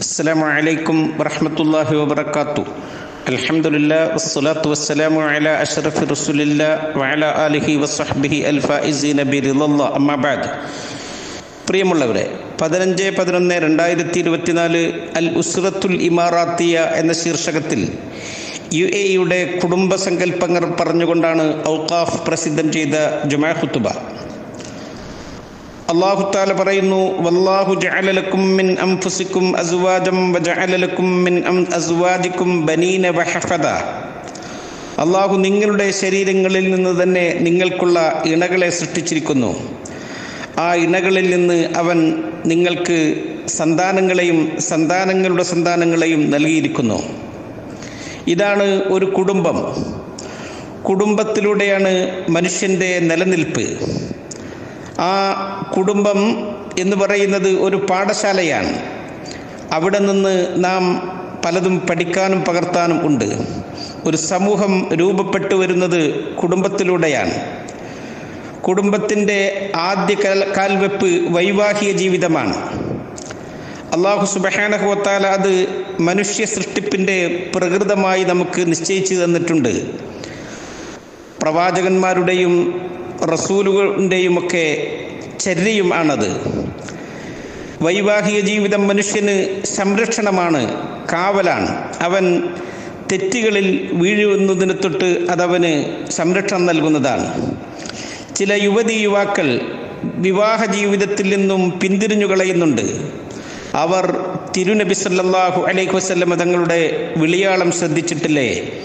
السلام عليكم ورحمة الله وبركاته الحمد لله والصلاة والسلام على أشرف رسول الله وعلى آله وصحبه الفائزين برضا الله أما بعد പ്രിയമുള്ളവരെ പതിനഞ്ച് പതിനൊന്ന് രണ്ടായിരത്തി ഇരുപത്തിനാല് അൽ ഉസ്രത്തുൽ ഇമാറാത്തിയ എന്ന ശീർഷകത്തിൽ യു എ യുടെ കുടുംബ സങ്കല്പങ്ങൾ പറഞ്ഞുകൊണ്ടാണ് ഔക്കാഫ് പ്രസിദ്ധം ചെയ്ത ജുമാ ഖുത്തുബ അള്ളാഹു താല പറയുന്നു വല്ലാഹു ജഅല ലക്കും മിൻ അൻഫുസിക്കും അസ്വാജം വജഅല ലക്കും മിൻ അസ്വാജിക്കും ബനീന വഹഫദ അള്ളാഹു നിങ്ങളുടെ ശരീരങ്ങളിൽ നിന്ന് തന്നെ നിങ്ങൾക്കുള്ള ഇണകളെ സൃഷ്ടിച്ചിരിക്കുന്നു. ആ ഇണകളിൽ നിന്ന് അവൻ നിങ്ങൾക്ക് സന്താനങ്ങളെയും സന്താനങ്ങളുടെ സന്താനങ്ങളെയും നൽകിയിരിക്കുന്നു. ഇതാണ് ഒരു കുടുംബം. കുടുംബത്തിലൂടെയാണ് മനുഷ്യന്റെ നിലനിൽപ്പ്. ആ കുടുംബം എന്ന് പറയുന്നത് ഒരു പാഠശാലയാണ്. അവിടെ നിന്ന് നാം പലതും പഠിക്കാനും പകർത്താനും ഉണ്ട്. ഒരു സമൂഹം രൂപപ്പെട്ടു വരുന്നത് കുടുംബത്തിലൂടെയാണ്. കുടുംബത്തിന്റെ ആദ്യ കാൽ കാൽവെപ്പ് വൈവാഹിക ജീവിതമാണ്. അള്ളാഹു സുബഹാനഹുവത്താല അത് മനുഷ്യ സൃഷ്ടിപ്പിന്റെ പ്രകൃതമായി നമുക്ക് നിശ്ചയിച്ചു തന്നിട്ടുണ്ട്. പ്രവാചകന്മാരുടെയും റസൂലുകളുടെയും ഒക്കെ ചര്യയും ആണത്. വൈവാഹിക ജീവിതം മനുഷ്യന് സംരക്ഷണമാണ് കാവലാണ്. അവൻ തെറ്റുകളിൽ വീഴുന്നതിന് തൊട്ട് അതവന് സംരക്ഷണം നൽകുന്നതാണ്. ചില യുവതി യുവാക്കൾ വിവാഹ ജീവിതത്തിൽ നിന്നും പിന്തിരിഞ്ഞു കളയുന്നുണ്ട്. അവർ തിരുനബി സല്ലല്ലാഹു അലൈഹി വസല്ലം തങ്ങളുടെ വിളിയാളം ശ്രദ്ധിച്ചിട്ടില്ലേ?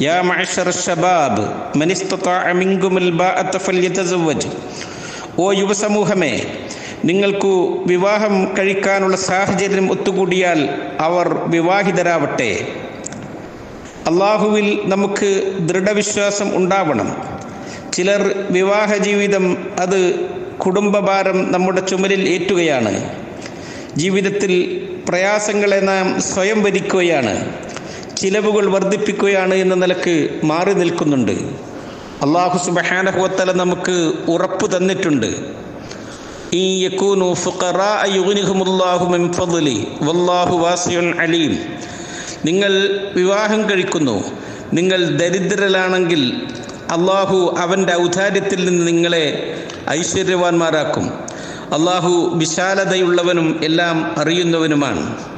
യാ معشر الشباب من استطاع منكم الباءة فليتزوج ഓ യുവസമൂഹമേ നിങ്ങൾക്ക് വിവാഹം കഴിക്കാനുള്ള സാഹചര്യം ഒത്തുകൂടിയാൽ അവർ വിവാഹിതരാവട്ടെ. അള്ളാഹുവിൽ നമുക്ക് ദൃഢവിശ്വാസം ഉണ്ടാവണം. ചിലർ വിവാഹ ജീവിതം അത് കുടുംബഭാരം നമ്മുടെ ചുമലിൽ ഏറ്റുകയാണ്. ജീവിതത്തിൽ പ്രയാസങ്ങളെ നാം സ്വയം ഭരിക്കുകയാണ്. ചിലവുകൾ വർദ്ധിപ്പിക്കുകയാണ് എന്ന നിലയ്ക്ക് മാറി നിൽക്കുന്നുണ്ട്. അള്ളാഹു സുബഹാനഹുവത്തല നമുക്ക് ഉറപ്പ് തന്നിട്ടുണ്ട്. ഈ വല്ലാഹു വാസിയുൻ അലീം. നിങ്ങൾ വിവാഹം കഴിക്കുന്നു. നിങ്ങൾ ദരിദ്രരാണെങ്കിൽ അള്ളാഹു അവന്റെ ഔദാര്യത്തിൽ നിന്ന് നിങ്ങളെ ഐശ്വര്യവാന്മാരാക്കും. അള്ളാഹു വിശാലതയുള്ളവനും എല്ലാം അറിയുന്നവനുമാണ്.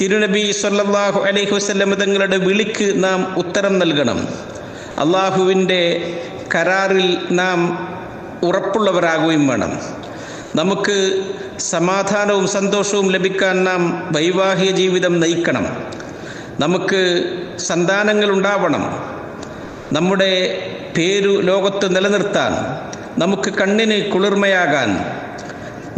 തിരുനബി സല്ലാഹു അലൈഹി വസല്ലം തങ്ങളുടെ വിളിക്ക് നാം ഉത്തരം നൽകണം. അള്ളാഹുവിന്റെ കരാറിൽ നാം ഉറപ്പുള്ളവരാകുകയും വേണം. നമുക്ക് സമാധാനവും സന്തോഷവും ലഭിക്കാൻ നാം വൈവാഹിക ജീവിതം നയിക്കണം. നമുക്ക് സന്താനങ്ങൾ ഉണ്ടാവണം. നമ്മുടെ പേരു ലോകത്ത് നിലനിർത്താൻ നമുക്ക് കണ്ണിന് കുളിർമയാകാൻ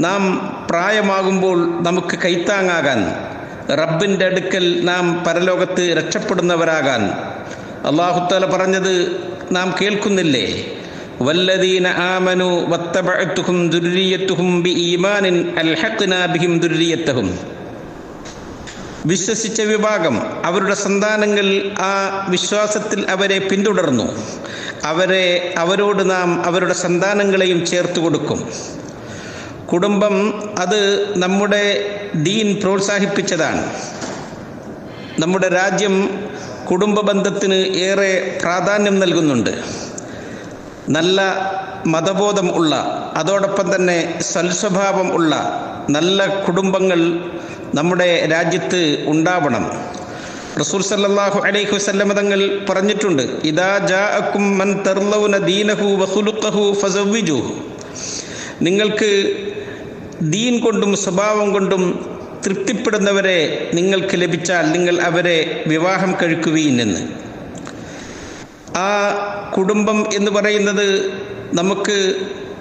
നാം പ്രായമാകുമ്പോൾ നമുക്ക് കൈത്താങ്ങാകാൻ റബ്ബിന്റെ അടുക്കൽ നാം പരലോകത്ത് രക്ഷപ്പെടുന്നവരാകാൻ അള്ളാഹുത്താല പറഞ്ഞത് നാം കേൾക്കുന്നില്ലേ? വല്ലദീന ആമനു വത്തബഅത്തുഹും ദുർരിയത്തുഹും ബി ഈമാനിൻ അൽഹഖ്നാ ബിഹിം ദുർരിയത്തഹും വിശ്വസിച്ച വിഭാഗം അവരുടെ സന്താനങ്ങൾ ആ വിശ്വാസത്തിൽ അവരെ പിന്തുടർന്നു. അവരെ അവരോട് നാം അവരുടെ സന്താനങ്ങളെയും ചേർത്ത് കൊടുക്കും. കുടുംബം അത് നമ്മുടെ ദീൻ പ്രോത്സാഹിപ്പിച്ചതാണ്. നമ്മുടെ രാജ്യം കുടുംബ ബന്ധത്തിന് ഏറെ പ്രാധാന്യം നൽകുന്നുണ്ട്. നല്ല മതബോധം ഉള്ള അതോടൊപ്പം തന്നെ സൽസ്വഭാവം ഉള്ള നല്ല കുടുംബങ്ങൾ നമ്മുടെ രാജ്യത്ത് ഉണ്ടാവണം. റസൂൽ സല്ലല്ലാഹു അലൈഹി വസല്ലം തങ്ങൾ പറഞ്ഞിട്ടുണ്ട് ഇദാ ജാഅക്കും മൻ തർലൗന ദീനഹു വഖുലുഖഹു നിങ്ങൾക്ക് ദീൻ കൊണ്ടും സ്വഭാവം കൊണ്ടും തൃപ്തിപ്പെടുന്നവരെ നിങ്ങൾക്ക് ലഭിച്ചാൽ നിങ്ങൾ അവരെ വിവാഹം കഴിക്കുകയും എന്ന്. ആ കുടുംബം എന്ന് പറയുന്നത് നമുക്ക്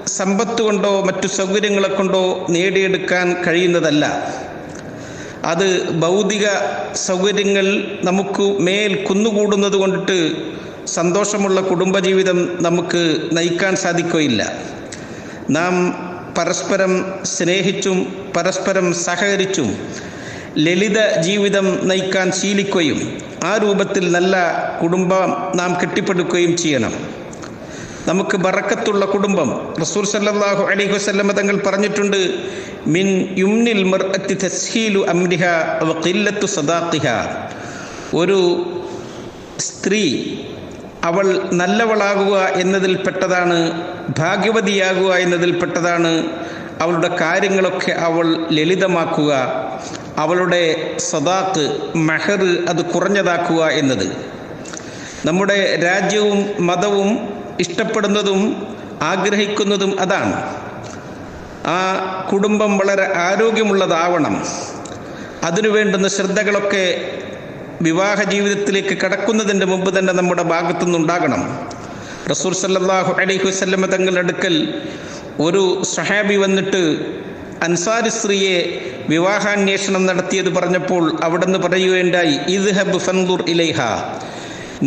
സമ്പത്ത് കൊണ്ടോ മറ്റു സൗകര്യങ്ങളെ കൊണ്ടോ നേടിയെടുക്കാൻ കഴിയുന്നതല്ല. അത് ഭൗതിക സൗകര്യങ്ങൾ നമുക്ക് മേൽ കുന്നുകൂടുന്നത് കൊണ്ടിട്ട് സന്തോഷമുള്ള കുടുംബജീവിതം നമുക്ക് നയിക്കാൻ സാധിക്കുകയില്ല. നാം പരസ്പരം സ്നേഹിച്ചും പരസ്പരം സഹകരിച്ചും ലളിത ജീവിതം നയിക്കാൻ ശീലിക്കുകയും ആ രൂപത്തിൽ നല്ല കുടുംബം നാം കെട്ടിപ്പടുക്കുകയും ചെയ്യണം. നമുക്ക് ബറക്കത്തുള്ള കുടുംബം. റസൂൽ സല്ലാഹു അലൈഹി വസല്ലം തങ്ങൾ പറഞ്ഞിട്ടുണ്ട് മിൻ യുംനിൽ മർഅത്തി തസ്ഹീലു വഖില്ലത്തു സദാഖിഹ. ഒരു സ്ത്രീ അവൾ നല്ലവളാകുക എന്നതിൽപ്പെട്ടതാണ് ഭാഗ്യവതിയാകുക എന്നതിൽപ്പെട്ടതാണ് അവളുടെ കാര്യങ്ങളൊക്കെ അവൾ ലളിതമാക്കുക. അവളുടെ സദാക്ക് മെഹർ അത് കുറഞ്ഞതാക്കുക എന്നത്. നമ്മുടെ രാജ്യവും മതവും ഇഷ്ടപ്പെടുന്നതും ആഗ്രഹിക്കുന്നതും അതാണ്. ആ കുടുംബം വളരെ ആരോഗ്യമുള്ളതാവണം. അതിനു വേണ്ടുന്ന ശ്രദ്ധകളൊക്കെ വിവാഹ ജീവിതത്തിലേക്ക് കടക്കുന്നതിന്റെ മുമ്പ് തന്നെ നമ്മുടെ ഭാഗത്തുനിന്നുണ്ടാകണം. റസൂൽ സല്ലാഹു അലൈഹി വസ്ല്ലമ്മ തങ്ങളുടെ അടുക്കൽ ഒരു സഹാബി വന്നിട്ട് അൻസാരി സ്ത്രീയെ വിവാഹാന്വേഷണം നടത്തിയത് പറഞ്ഞപ്പോൾ അവിടുന്ന് പറയുകയുണ്ടായി ഇദ്ഹബ് ഫൻദുർ ഇലൈഹ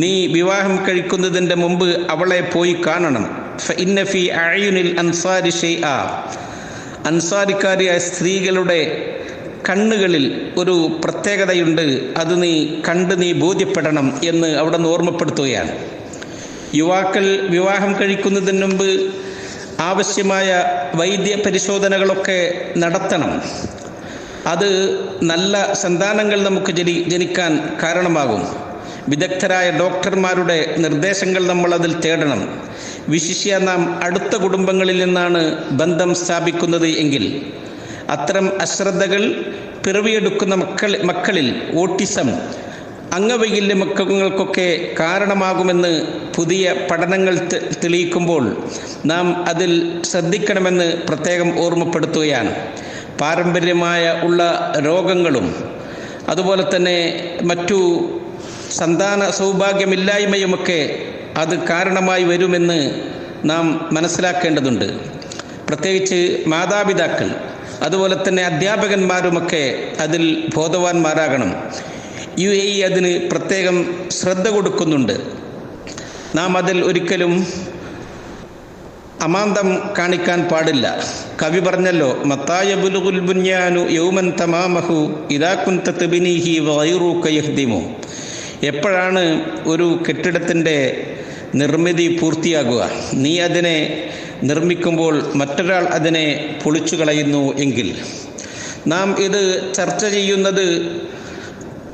നീ വിവാഹം കഴിക്കുന്നതിന്റെ മുമ്പ് അവളെ പോയി കാണണം. ഫി അഅയുനിൽ അൻസാരി ഷൈആ. അൻസാരിക്കാരിയായ സ്ത്രീകളുടെ കണ്ണുകളിൽ ഒരു പ്രത്യേകതയുണ്ട് അത് നീ കണ്ട് നീ ബോധ്യപ്പെടണം എന്ന് അവിടെ നിന്ന് ഓർമ്മപ്പെടുത്തുകയാണ്. യുവാക്കൾ വിവാഹം കഴിക്കുന്നതിന് മുമ്പ് ആവശ്യമായ വൈദ്യ പരിശോധനകളൊക്കെ നടത്തണം. അത് നല്ല സന്താനങ്ങൾ നമുക്ക് ജനി ജനിക്കാൻ കാരണമാകും. വിദഗ്ധരായ ഡോക്ടർമാരുടെ നിർദ്ദേശങ്ങൾ നമ്മൾ അതിൽ തേടണം. വിശിഷ്യ നാം അടുത്ത കുടുംബങ്ങളിൽ നിന്നാണ് ബന്ധം സ്ഥാപിക്കുന്നത് എങ്കിൽ അത്തരം അശ്രദ്ധകൾ പിറവിയെടുക്കുന്ന മക്കൾ മക്കളിൽ ഓട്ടിസം അംഗവൈകല്യ മക്കൾക്കൊക്കെ കാരണമാകുമെന്ന് പുതിയ പഠനങ്ങൾ തെളിയിക്കുമ്പോൾ നാം അതിൽ ശ്രദ്ധിക്കണമെന്ന് പ്രത്യേകം ഓർമ്മപ്പെടുത്തുകയാണ്. പാരമ്പര്യമായ ഉള്ള രോഗങ്ങളും അതുപോലെ തന്നെ മറ്റു സന്താന സൗഭാഗ്യമില്ലായ്മയുമൊക്കെ അത് കാരണമായി വരുമെന്ന് നാം മനസ്സിലാക്കേണ്ടതുണ്ട്. പ്രത്യേകിച്ച് മാതാപിതാക്കൾ അതുപോലെ തന്നെ അധ്യാപകന്മാരുമൊക്കെ അതിൽ ബോധവാന്മാരാകണം. യു എ ഇ അതിന് പ്രത്യേകം ശ്രദ്ധ കൊടുക്കുന്നുണ്ട്. നാം അതിൽ ഒരിക്കലും അമാന്തം കാണിക്കാൻ പാടില്ല. കവി പറഞ്ഞല്ലോ മത്തായ ബുലുഗുൽ ബുന്യാനു യൗമൻ തമാമഹു ഇദാ കുന്ത വൈറൂക്കയഹ്ദിമോ വൈറൂക യഹ്ദിമു. എപ്പോഴാണ് ഒരു കെട്ടിടത്തിന്റെ നിർമ്മിതി പൂർത്തിയാകുക? നീ അതിനെ നിർമ്മിക്കുമ്പോൾ മറ്റൊരാൾ അതിനെ പൊളിച്ചു കളയുന്നു എങ്കിൽ. നാം ഇത് ചർച്ച ചെയ്യുന്നത്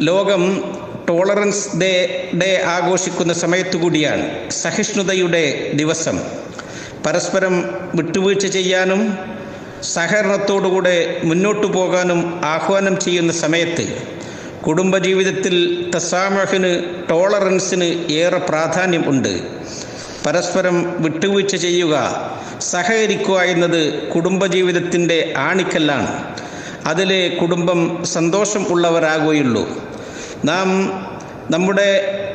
ലോകം ടോളറൻസ് ഡേ ഡേ ആഘോഷിക്കുന്ന സമയത്തുകൂടിയാണ് സഹിഷ്ണുതയുടെ ദിവസം. പരസ്പരം വിട്ടുവീഴ്ച ചെയ്യാനും സഹകരണത്തോടുകൂടെ മുന്നോട്ടു പോകാനും ആഹ്വാനം ചെയ്യുന്ന സമയത്ത് കുടുംബജീവിതത്തിൽ തസാമഹിന് ടോളറൻസിന് ഏറെ പ്രാധാന്യം ഉണ്ട്. പരസ്പരം വിട്ടുവീഴ്ച ചെയ്യുക സഹകരിക്കുക എന്നത് കുടുംബജീവിതത്തിന്റെ ആണിക്കല്ലാണ്. അതിലെ കുടുംബം സന്തോഷം ഉള്ളവരാകുകയുള്ളൂ. നാം നമ്മുടെ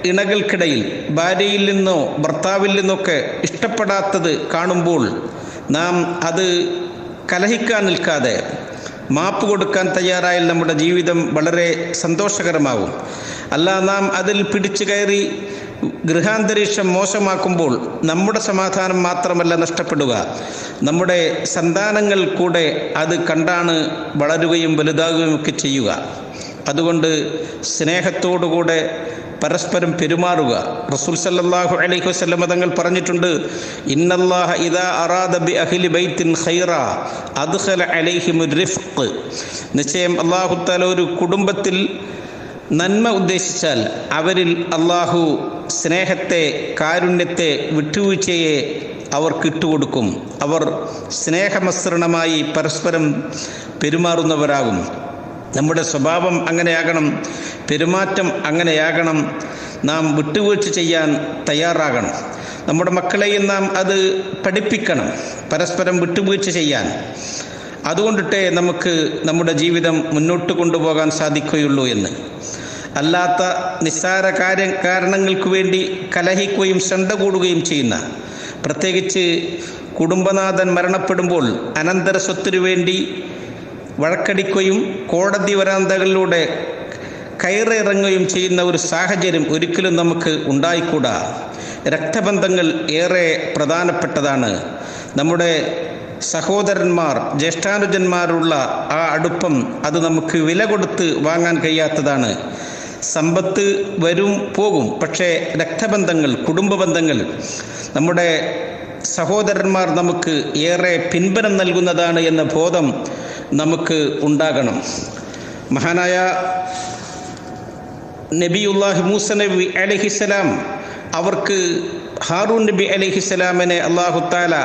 ഇണകൾക്കിടയിൽ ഭാര്യയിൽ നിന്നോ ഭർത്താവിൽ നിന്നൊക്കെ ഇഷ്ടപ്പെടാത്തത് കാണുമ്പോൾ നാം അത് കലഹിക്കാൻ നിൽക്കാതെ മാപ്പ് കൊടുക്കാൻ തയ്യാറായാൽ നമ്മുടെ ജീവിതം വളരെ സന്തോഷകരമാകും. അല്ല നാം അതിൽ പിടിച്ചു കയറി ഗൃഹാന്തരീക്ഷം മോശമാക്കുമ്പോൾ നമ്മുടെ സമാധാനം മാത്രമല്ല നഷ്ടപ്പെടുക. നമ്മുടെ സന്താനങ്ങൾ കൂടെ അത് കണ്ടാണ് വളരുകയും വലുതാകുകയും ഒക്കെ ചെയ്യുക. അതുകൊണ്ട് സ്നേഹത്തോടുകൂടെ പരസ്പരം പെരുമാറുക. റസൂൽ സല്ലാഹു അലൈഹി വസല്ലം തങ്ങൾ പറഞ്ഞിട്ടുണ്ട് ഇന്നല്ലാഹ ഇദാ അറാദ ബി അഹ്ലി ബൈത്തിൻ ഖൈറ അദ്ഖല അലൈഹിം റിഫ്ഖ്. നിശ്ചയം അല്ലാഹു തആല ഒരു കുടുംബത്തിൽ നന്മ ഉദ്ദേശിച്ചാൽ അവരിൽ അള്ളാഹു സ്നേഹത്തെ കാരുണ്യത്തെ വിട്ടുവീഴ്ചയെ അവർ കിട്ടുകൊടുക്കും. അവർ സ്നേഹമസൃണമായി പരസ്പരം പെരുമാറുന്നവരാകും. നമ്മുടെ സ്വഭാവം അങ്ങനെയാകണം പെരുമാറ്റം അങ്ങനെയാകണം. നാം വിട്ടുവീഴ്ച ചെയ്യാൻ തയ്യാറാകണം. നമ്മുടെ മക്കളെയും നാം അത് പഠിപ്പിക്കണം പരസ്പരം വിട്ടുവീഴ്ച ചെയ്യാൻ. അതുകൊണ്ടിട്ടേ നമുക്ക് നമ്മുടെ ജീവിതം മുന്നോട്ട് കൊണ്ടുപോകാൻ സാധിക്കുകയുള്ളൂ എന്ന്. അല്ലാത്ത നിസ്സാര കാര്യ കാരണങ്ങൾക്ക് വേണ്ടി കലഹിക്കുകയും ശണ്ട കൂടുകയും ചെയ്യുന്ന പ്രത്യേകിച്ച് കുടുംബനാഥൻ മരണപ്പെടുമ്പോൾ അനന്തര സ്വത്തിനു വേണ്ടി വഴക്കടിക്കുകയും കോടതി വരാന്തകളിലൂടെ കയറിയിറങ്ങുകയും ചെയ്യുന്ന ഒരു സാഹചര്യം ഒരിക്കലും നമുക്ക് ഉണ്ടായിക്കൂടാ. രക്തബന്ധങ്ങൾ ഏറെ പ്രധാനപ്പെട്ടതാണ്. നമ്മുടെ സഹോദരന്മാർ ജ്യേഷ്ഠാനുജന്മാരുള്ള ആ അടുപ്പം അത് നമുക്ക് വില കൊടുത്ത് വാങ്ങാൻ കഴിയാത്തതാണ്. സമ്പത്ത് വരും പോകും. പക്ഷേ രക്തബന്ധങ്ങൾ കുടുംബ ബന്ധങ്ങൾ നമ്മുടെ സഹോദരന്മാർ നമുക്ക് ഏറെ പിൻബലം നൽകുന്നതാണ് എന്ന ബോധം നമുക്ക് ഉണ്ടാകണം. മഹാനായ നബിയുല്ലാഹി മൂസ നബി അലഹിസലാം അവർക്ക് ഹാറൂൻ നബി അലഹിസലാമിനെ അള്ളാഹുത്താല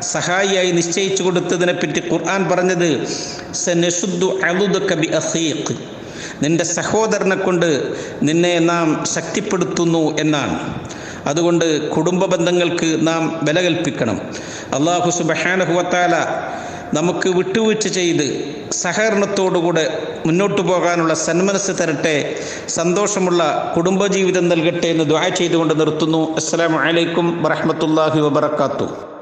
സഹായിയായി നിശ്ചയിച്ചു കൊടുത്തതിനെ പറ്റി ഖുർആൻ പറഞ്ഞത് നിന്റെ സഹോദരനെ കൊണ്ട് നിന്നെ നാം ശക്തിപ്പെടുത്തുന്നു എന്നാണ്. അതുകൊണ്ട് കുടുംബ ബന്ധങ്ങൾക്ക് നാം വില കൽപ്പിക്കണം. അള്ളാഹു സുബാനഹുവത്താല നമുക്ക് വിട്ടുവീഴ്ച ചെയ്ത് സഹകരണത്തോടുകൂടെ മുന്നോട്ട് പോകാനുള്ള സന്മനസ് തരട്ടെ സന്തോഷമുള്ള കുടുംബജീവിതം നൽകട്ടെ എന്ന് ദ്വാ ചെയ്തുകൊണ്ട് നിർത്തുന്നു. അസ്സാം വലൈക്കും വറഹ്മത്തുള്ളാഹി വബറകാതുഹു.